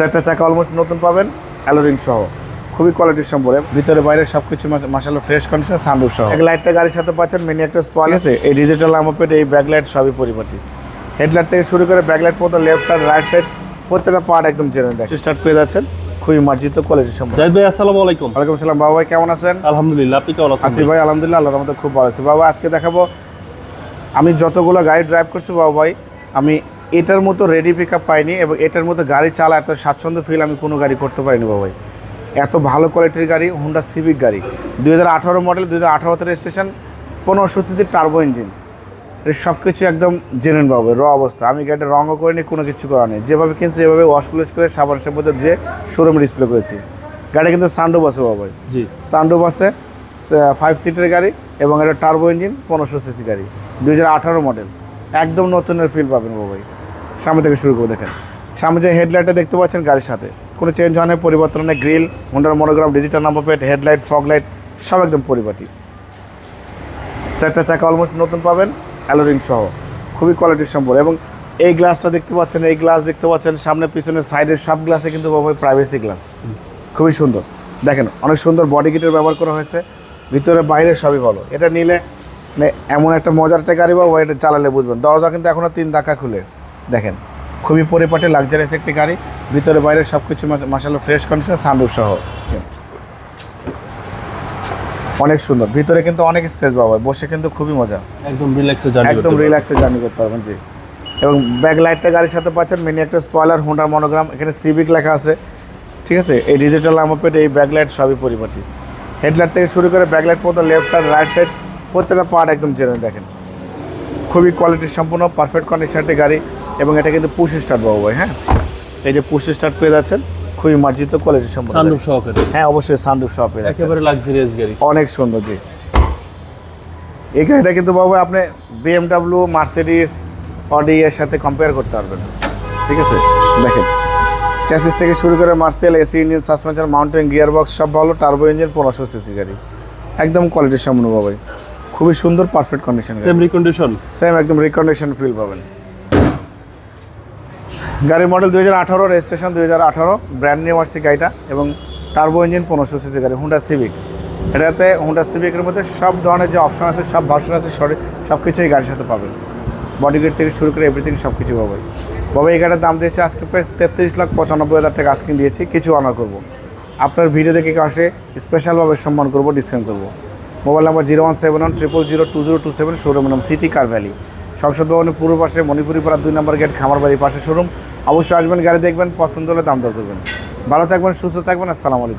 চারটা চাকা অলমোস্ট নতুন পাবেন অ্যালোরিং সহ। খুবই কোয়ালিটির সম্পর্কে ভিতরে বাইরে সব কিছু মাসালো ফ্রেশ কন্ডিশন সানরুফ সহ। এক লাইটটা গাড়ির সাথে পাচ্ছেন মিনি একটা স্পল আছে এই ডিজিটাল আমোপেড এই ব্যাকলাইট সবই পরিপাটি। হেডলাইট থেকে শুরু করে ব্যাকলাইট পর্যন্ত লেফট সাইড রাইট সাইড প্রত্যেকটা পার্ট একদম জেনে দেয় স্টার্ট পেয়ে যাচ্ছেন খুবই মার্জিত কোয়ালিটির সম্পর্কে জাহিদ ভাই আসসালামু আলাইকুম। ওয়ালাইকুম আসসালাম বাবা ভাই কেমন আছেন? আলহামদুলিল্লাহ আপনি কেমন আছেন? আসিফ ভাই আলহামদুলিল্লাহ আল্লাহর মতো খুব ভালো আছি। বাবা আজকে দেখাবো আমি যতগুলো গাড়ি ড্রাইভ করছি বাবা ভাই আমি এটার মতো রেডি পিক আপ পাইনি এবং এটার মতো গাড়ি চালা এত স্বাচ্ছন্দ্য ফিল আমি কোনো গাড়ি করতে পারিনি বাবা ভাই। এত ভালো কোয়ালিটির গাড়ি হুন্ডা সিভিক গাড়ি। দুই হাজার আঠারো মডেল দুই হাজার আঠারোতে রেজিস্ট্রেশন পনেরোশো সিসির টার্বো ইঞ্জিন এর সব কিছু একদম জেনুইন পাবে র অবস্থা। আমি গাড়িটা রঙও করিনি কোনো কিছু করা নেই। যেভাবে কিনছি এভাবে ওয়াশ পুলিশ করে সাবান সাবুতে দিয়ে শোরুমে ডিসপ্লে করেছি। গাড়ি কিন্তু সানডুপ আছে বাবা ভাই। জি। সানডুপ আছে ফাইভ সিটের গাড়ি এবং এটা টার্বো ইঞ্জিন পনেরোশো সিসি গাড়ি। দুই হাজার আঠারো মডেল একদম নতুনের ফিল পাবেন বাবাই সামনে থেকে শুরু করে দেখেন। সামনে যে হেডলাইটটা দেখতে পাচ্ছেন গাড়ির সাথে, কোনো চেঞ্জ হয় না পরিবর্তন নেই grill হোন্ডার monogram digital number plate headlight fog light সব একদম পরিপাটি। চারটা চাকা অলমোস্ট নতুন পাবেন অ্যালোরিং সহ। খুবই কোয়ালিটির সম্পর্ক এবং এই গ্লাসটা দেখতে পাচ্ছেন, এই গ্লাস দেখতে পাচ্ছেন, সামনে, পিছনে সাইডের সব গ্লাসে কিন্তু প্রাইভেসি গ্লাস খুবই সুন্দর। দেখেন, অনেক সুন্দর বডি কিটের ব্যবহার করা হয়েছে। ভিতরে, বাইরে সবই ভালো। এটা নিলে মানে এমন একটা মজার একটা গাড়ি বাবা এটা চালালে বুঝবেন। দরজা কিন্তু এখনও তিন ধাক্কা খুলে। দেখেন খুবই পরিপাটি লাক্সারিয়াস একটি গাড়ি ভিতরে বাইরে সব কিছু মাসালো ফ্রেশ কন্ডিশন সানরুফ সহ। অনেক সুন্দর। ভিতরে কিন্তু অনেক স্পেস বাবা বসে কিন্তু খুবই মজা। একদম রিল্যাক্সে জার্নি একদম রিল্যাক্সে জার্নি করতে পারবেন জি। এবং ব্যাক লাইটটা গাড়ির সাথে পাচ্ছেন মিনি একটা স্পয়লার হোন্ডার মনোগ্রাম এখানে সিভিক লেখা আছে। ঠিক আছে? এই ডিজিটাল আমোপেড এই ব্যাক লাইট সবই পরিপাটি। হেডলাইট থেকে শুরু করে ব্যাক লাইট পর্যন্ত লেফট সাইড রাইট সাইড প্রত্যেকটা পার্ট একদম জেনে দেখেন। খুবই কোয়ালিটি সম্পূর্ণ পারফেক্ট কন্ডিশন একটি গাড়ি। এবং এটা কিন্তু পুশ স্টার্ট বাবু ভাই হ্যাঁ? এই যে পুশ স্টার্ট পেয়ে যাচ্ছেন খুবই মার্জিত কোয়ালিটি সম্পূর্ণ সানরুফ সহকারে হ্যাঁ অবশ্যই সানরুফ সহ পেয়ে যাচ্ছেন। একেবারে লাক্সারিয়াস গাড়ি। অনেক সুন্দর জি। এই গাড়িটা কিন্তু বাবু আপনি বিএমডাব্লিউ মার্সিডিস অডি এর সাথে কম্পেয়ার করতে পারবেন। ঠিক আছে? দেখেন চ্যাসিস থেকে শুরু করে Marcel AC engine suspension mountain gear box সব ভালো টার্বো ইঞ্জিন পনেরোশো সিসি গাড়ি। একদম কোয়ালিটির সম্পূর্ণ বাবাই খুবই সুন্দর perfect condition same recondition same একদম রিকন্ডিশন ফিল পাবেন। গাড়ির মডেল দুই হাজার আঠারো রেজিস্ট্রেশন দুই হাজার আঠারো ব্র্যান্ড নিউ আসছে গাড়িটা এবং টার্বো ইঞ্জিন পনেরোশো সিসি গাড়ি হুন্ডা সিভিক এটাতে হুন্ডা সিভিকের মধ্যে সব ধরনের যে অপশন আছে, সব ভার্সন আছে সব কিছুই গাড়ির সাথে পাবেন। বডি গেট থেকে শুরু করে এভরিথিং সব কিছু পাবেন। বাবা, এই গাড়ির দাম দিয়েছে আজকে প্রায় তেত্রিশ লাখ পঁচানব্বই হাজার টাকা। আজকে দিয়েছি, কিছু অনার করব। আপনার ভিডিও দেখে আসে স্পেশালভাবে সম্মান করব ডিসকাউন্ট করব। Mobile number zero one seven one, triple zero two zero two seven showroom নাম সিটি কার ভ্যালি সংসদ ভবনের পূর্ব পাশে মণিপুরি পাড়া দুই নম্বর গেট খামার বাড়ির পাশে শোরুম অবশ্যই আসবেন, গাড়ি দেখবেন, পছন্দ হলে দাম দর করবেন। ভালো থাকবেন, সুস্থ থাকবেন, আসসালামু আলাইকুম।